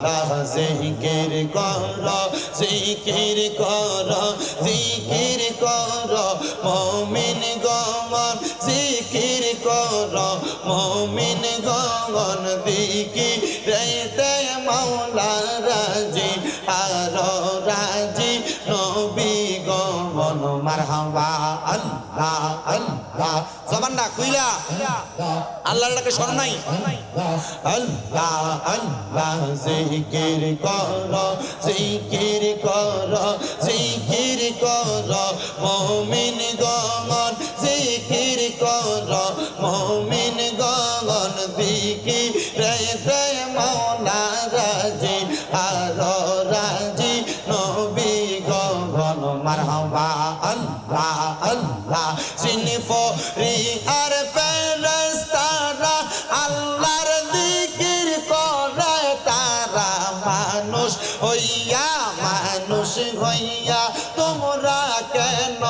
জিকির কর জিকির কর জিকির কর, মমিন গমন জিকির কর, মমিন গমন দিকি রেতে মৌলা মারহাবা আল্লাহ আল্লাহ জবান না কুইলা আল্লাহর ডাকে স্মরণ নাই? আল্লাহ আল্লাহ, জিকির কর জিকির কর জিকির কর, মমিন গগন, জিকির কর, মমিন গগন দিকি রে রে মৌলা রাজি মারহাবা আল্লাহ আল্লাহ। সিনফরি আর ফেরেশতারা আল্লাহর জিকির করে, তারা মানুষ হইয়া মানুষ হইয়া, তোমরা কেন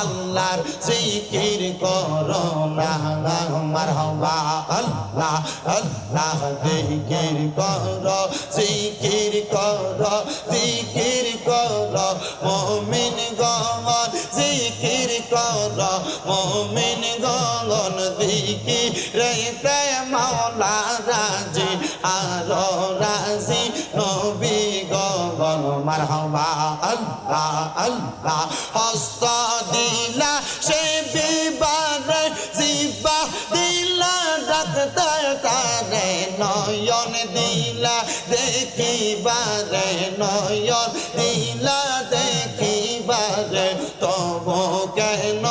আল্লাহর জিকির করো না? মারহাবা আল্লাহ আল্লাহ, জিকির করো জিকির করো জিকির করো। মুমিন গগন জিকির করো। মুমিন গগন দিকি রেতে মাওলা রাজি, আর রাজি নবী গগন। মারহাবা, আল্লাহ আল্লাহ, হস্ত দিলা সে বিবারে দিলা দেখিবারে নয়ন দিলা দেখিবারে তব কেন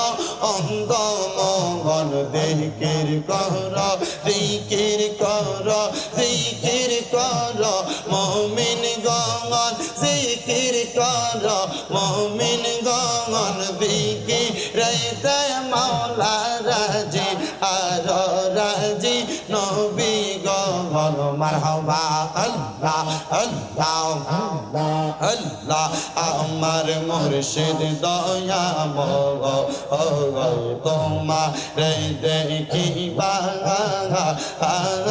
অঙ্গ মগন দিকির কর দিকির কর দিকির কর, মমিন গগন। জিকির কর, মমিন মারহাবা আল্লাহ আল্লাহ আল্লাহ আমার মুর্শিদ দয়া তোমার দেখিবা।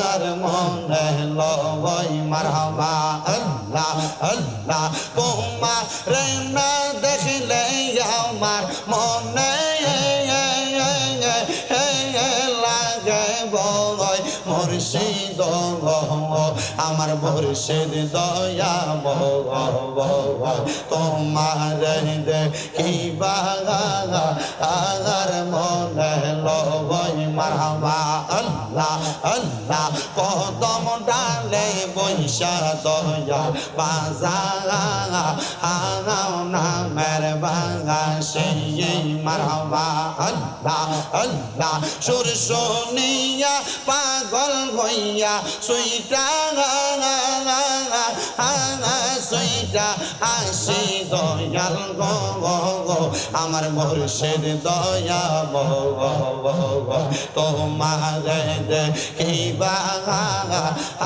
আর মনে লবই মারহাবা, আল্লাহ আল্লাহ। তোমার না দেখলে আমার মনে আমার মুর্শিদ দয়া তোমার দেখিবা আগার মনে লবই মারহাবা আল্লাহ আল্লাহ। ডালে বৈশা দয়া বাজার নামের বাঙা সেই মারহাবা, আল্লাহ আল্লাহ। সুর শুনিয়া পাগল হইয়া, সুইটা সুইটা আসি দয়াল গো আমার মুর্শিদ দয়া গো গো তোমার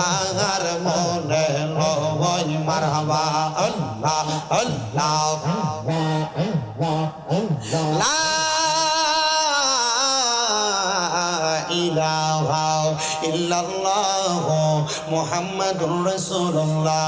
আর মনে লয় মারহাবা। আল্লাহ আল্লাহ। লা ইলাহা ইল্লাল্লাহ মুহাম্মাদুর রাসূলুল্লাহ